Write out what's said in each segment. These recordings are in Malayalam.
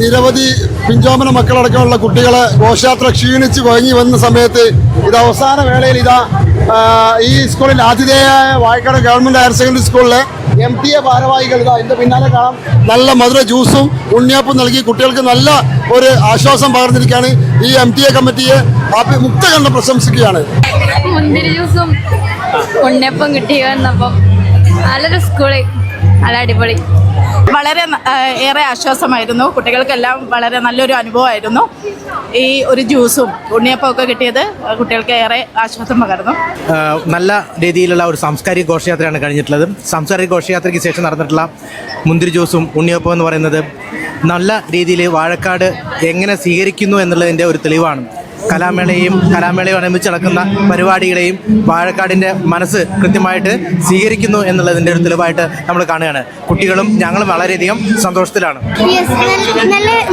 നിരവധി പിഞ്ചോമന മക്കളടക്കമുള്ള കുട്ടികളെ ഘോഷയാത്ര ക്ഷീണിച്ച് വഴങ്ങി വന്ന സമയത്ത് ഇത് അവസാന വേളയിൽ ഇതാ ഈ സ്കൂളിൽ ആതിഥേയായ വായക്കാട് ഗവൺമെന്റ് ഹയർ സെക്കൻഡറി സ്കൂളിലെ എം ടി എ ഭാരവാഹികൾ ഇതാ പിന്നാലെ കാണാം. നല്ല മധുര ജ്യൂസും ഉണ്ണിയപ്പും നൽകി കുട്ടികൾക്ക് നല്ല ഒരു ആശ്വാസം പകർന്നിരിക്കുകയാണ്. ഈ എം ടി എ കമ്മിറ്റിയെ ഹാപ്പി മുക്തകണ്ഠ പ്രശംസിക്കുകയാണ്. ജ്യൂസും ഉണ്ണിയപ്പം കിട്ടി വന്നപ്പം നല്ലൊരു സ്കൂളിൽ നല്ല അടിപൊളി. വളരെ ഏറെ ആശ്വാസമായിരുന്നു. കുട്ടികൾക്കെല്ലാം വളരെ നല്ലൊരു അനുഭവമായിരുന്നു. ഈ ഒരു ജ്യൂസും ഉണ്ണിയപ്പം ഒക്കെ കിട്ടിയത് കുട്ടികൾക്ക് ഏറെ ആശ്വാസം പകർന്നു. നല്ല രീതിയിലുള്ള ഒരു സാംസ്കാരിക ഘോഷയാത്രയാണ് കഴിഞ്ഞിട്ടുള്ളത്. സാംസ്കാരിക ഘോഷയാത്രയ്ക്ക് ശേഷം നടന്നിട്ടുള്ള മുന്തിരി ജ്യൂസും ഉണ്ണിയപ്പം എന്ന് പറയുന്നത് നല്ല രീതിയിൽ വാഴക്കാട് എങ്ങനെ സ്വീകരിക്കുന്നു എന്നുള്ളതിന്റെ ഒരു തെളിവാണ്. കലാമേളയും കലാമേളയും അനുബന്ധിച്ച് നടക്കുന്ന പരിപാടികളെയും വാഴക്കാടിന്റെ മനസ്സ് കൃത്യമായിട്ട് സ്വീകരിക്കുന്നു എന്നുള്ളതിന്റെ ഒരു തെളിവായിട്ട് നമ്മൾ കാണുകയാണ്. കുട്ടികളും ഞങ്ങളും വളരെയധികം സന്തോഷത്തിലാണ്. നല്ല-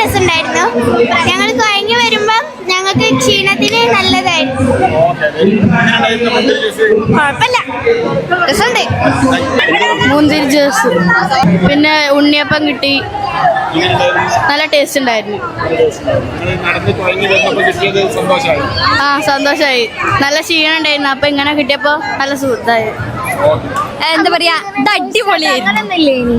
രസമുണ്ടായിരുന്നു. ഞങ്ങൾ കഴിഞ്ഞു വരുമ്പം ഞങ്ങൾക്ക് ക്ഷീണത്തിന് നല്ലതായിരുന്നു. കുഴപ്പമില്ല. രസമുണ്ട്. മുന്തിരി ജ്യൂസ്. പിന്നെ ഉണ്ണിയപ്പം കിട്ടി. നല്ല ടേസ്റ്റ് ഉണ്ടായിരുന്നു. ആ സന്തോഷമായി നല്ല ക്ഷീണം ഉണ്ടായിരുന്നു. അപ്പൊ ഇങ്ങനെ കിട്ടിയപ്പോ നല്ല സുഖമായി. എന്താ പറയാ ഇത് അടിപൊളിയായിരുന്നു.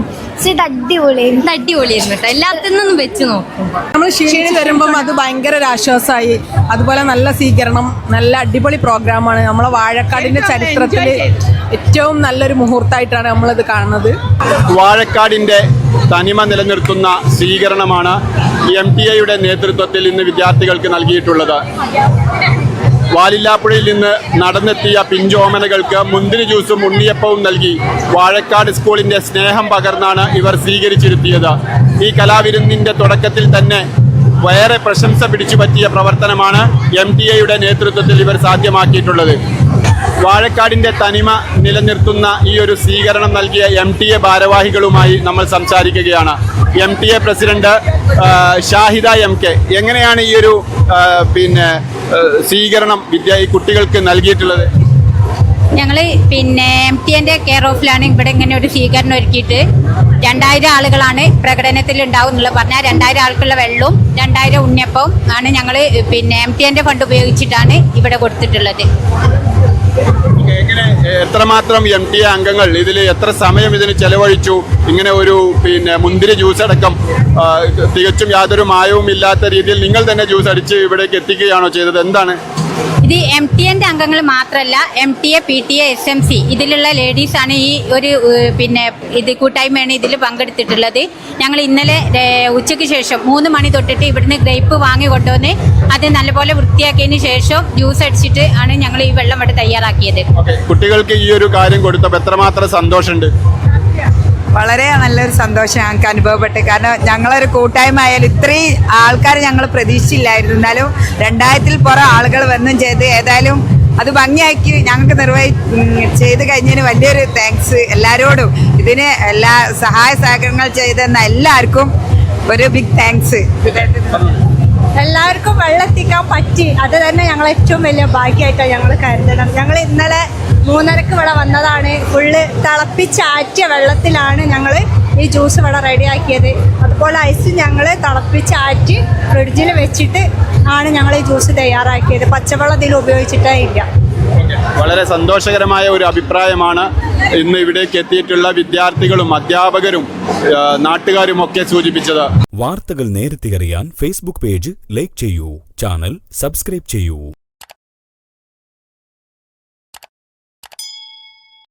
ഇത് അടിപൊളിയായിരുന്നു. അടിപൊളിയായിരുന്നു കേട്ടോ. എല്ലാത്തിൽ നിന്നും വെച്ച് നോക്കും. നമ്മൾ ക്ഷീണി വരുമ്പം അത് ഭയങ്കര ഒരു ആശ്വാസമായി. അതുപോലെ നല്ല സ്വീകരണം നല്ല അടിപൊളി പ്രോഗ്രാമാണ് നമ്മളെ വാഴക്കാടിന്റെ ചരിത്രത്തിൽ ഏറ്റവും നല്ലൊരു മുഹൂർത്തമായിട്ടാണ് നമ്മളിത് കാണുന്നത്. വാഴക്കാടിന്റെ തനിമ നിലനിർത്തുന്ന സ്വീകരണമാണ് എം ടി എയുടെ നേതൃത്വത്തിൽ ഇന്ന് വിദ്യാർത്ഥികൾക്ക് നൽകിയിട്ടുള്ളത്. വാലില്ലാപ്പുഴയിൽ നിന്ന് നടന്നെത്തിയ പിഞ്ചോമനകൾക്ക് മുന്തിരി ജ്യൂസും ഉണ്ണിയപ്പവും നൽകി വാഴക്കാട് സ്കൂളിന്റെ സ്നേഹം പകർന്നാണ് ഇവർ സ്വീകരിച്ചിരുത്തിയത്. ഈ കലാവിരുന്നിന്റെ തുടക്കത്തിൽ തന്നെ വേറെ പ്രശംസ പിടിച്ചു പറ്റിയ പ്രവർത്തനമാണ് എം ടി എയുടെ നേതൃത്വത്തിൽ ഇവർ സാധ്യമാക്കിയിട്ടുള്ളത്. വാഴക്കാടിന്റെ തനിമ നിലനിർത്തുന്ന ഈ ഒരു സ്വീകരണം നൽകിയ എം ടി എ ഭാരവാഹികളുമായി നമ്മൾ സംസാരിക്കുകയാണ്. M T A president Shahida M K. എങ്ങനെയാണ് ഈ ഒരു പിന്നെ സ്വീകരണം വിദ്യ ഈ കുട്ടികൾക്ക് നൽകിയിട്ടുള്ളത്? ഞങ്ങൾ പിന്നെ എം ടി എന്റെ കെയർ ഓഫിലാണ് ഇവിടെ ഇങ്ങനെ ഒരു സ്വീകരണം ഒരുക്കിയിട്ട്. രണ്ടായിരം ആളുകളാണ് പ്രകടനത്തിൽ ഉണ്ടാവും എന്നുള്ളത് പറഞ്ഞാൽ രണ്ടായിരം ആൾക്കുള്ള വെള്ളവും രണ്ടായിരം ഉണ്ണിയപ്പവും ആണ് ഞങ്ങൾ പിന്നെ എം ടി എന്റെ ഫണ്ട് ഉപയോഗിച്ചിട്ടാണ് ഇവിടെ കൊടുത്തിട്ടുള്ളത്. എത്രമാത്രം എം ടി അംഗങ്ങൾ ഇതിൽ എത്ര സമയം ഇതിന് ചെലവഴിച്ചു? ഇങ്ങനെ ഒരു പിന്നെ മുന്തിരി ജ്യൂസ് അടക്കം തികച്ചും യാതൊരു മായവും ഇല്ലാത്ത രീതിയിൽ നിങ്ങൾ തന്നെ ജ്യൂസ് അടിച്ച് ഇവിടേക്ക് എത്തിക്കുകയാണോ ചെയ്തത്? എന്താണ്? ഇത് എം ടി എന്റെ അംഗങ്ങൾ മാത്രമല്ല M T A P T A S M C ഇതിലുള്ള ലേഡീസാണ് ഈ ഒരു പിന്നെ ഇത് കൂട്ടായ്മയാണ് ഇതിൽ പങ്കെടുത്തിട്ടുള്ളത്. ഞങ്ങൾ ഇന്നലെ ഉച്ചയ്ക്ക് ശേഷം മൂന്ന് മണി തൊട്ടിട്ട് ഇവിടുന്ന് ഗ്രേപ്പ് വാങ്ങി കൊണ്ടുവന്ന് അത് നല്ലപോലെ വൃത്തിയാക്കിയതിന് ശേഷം ജ്യൂസ് അടിച്ചിട്ട് ആണ് ഞങ്ങൾ ഈ വെള്ളം ഇവിടെ തയ്യാറാക്കിയത്. കുട്ടികൾക്ക് ഈ ഒരു കാര്യം കൊടുത്തപ്പോൾ എത്രമാത്രം സന്തോഷമുണ്ട്? വളരെ നല്ലൊരു സന്തോഷം ഞങ്ങൾക്ക് അനുഭവപ്പെട്ടു. കാരണം ഞങ്ങളൊരു കൂട്ടായ്മ ആയാലും ഇത്രയും ആൾക്കാർ ഞങ്ങൾ പ്രതീക്ഷിച്ചില്ലായിരുന്നു. എന്നാലും രണ്ടായിരത്തിൽ പുറം ആളുകൾ വന്നും ചെയ്ത് ഏതായാലും അത് ഭംഗിയാക്കി ഞങ്ങൾക്ക് നിർവഹി ചെയ്ത് കഴിഞ്ഞതിന് വലിയൊരു താങ്ക്സ് എല്ലാവരോടും ഇതിന് എല്ലാ സഹായ സഹകരണങ്ങൾ ചെയ്തെന്ന എല്ലാവർക്കും ഒരു ബിഗ് താങ്ക്സ് എല്ലാവർക്കും വെള്ളെത്തിക്കാൻ പറ്റി. അത് തന്നെ ഞങ്ങൾ ഏറ്റവും വലിയ ഭാഗ്യമായിട്ടാണ് ഞങ്ങൾ കരുതണം ഞങ്ങൾ ഇന്നലെ മൂന്നരക്ക് ഇവിടെ വന്നതാണ്. ഫുള്ള് തിളപ്പിച്ചാറ്റിയ വെള്ളത്തിലാണ് ഞങ്ങൾ ഈ ജ്യൂസ് ഇവിടെ റെഡിയാക്കിയത് അതുപോലെ ഐസ് ഞങ്ങൾ തിളപ്പിച്ചാറ്റി ഫ്രിഡ്ജിൽ വെച്ചിട്ട് ആണ് ഞങ്ങൾ ഈ ജ്യൂസ് തയ്യാറാക്കിയത്. പച്ചവെള്ളം ഇതിൽ ഉപയോഗിച്ചിട്ടേ ഇല്ല. വളരെ സന്തോഷകരമായ ഒരു അഭിപ്രായമാണ് ഇന്ന് ഇവിടേക്ക് എത്തിയിട്ടുള്ള വിദ്യാർത്ഥികളും അധ്യാപകരും നാട്ടുകാരും ഒക്കെ സൂചിപ്പിച്ചത്. വാർത്തകൾ നേരത്തെ അറിയാൻ ഫേസ്ബുക്ക് പേജ് ലൈക്ക് ചെയ്യൂ. ചാനൽ സബ്സ്ക്രൈബ് ചെയ്യൂ.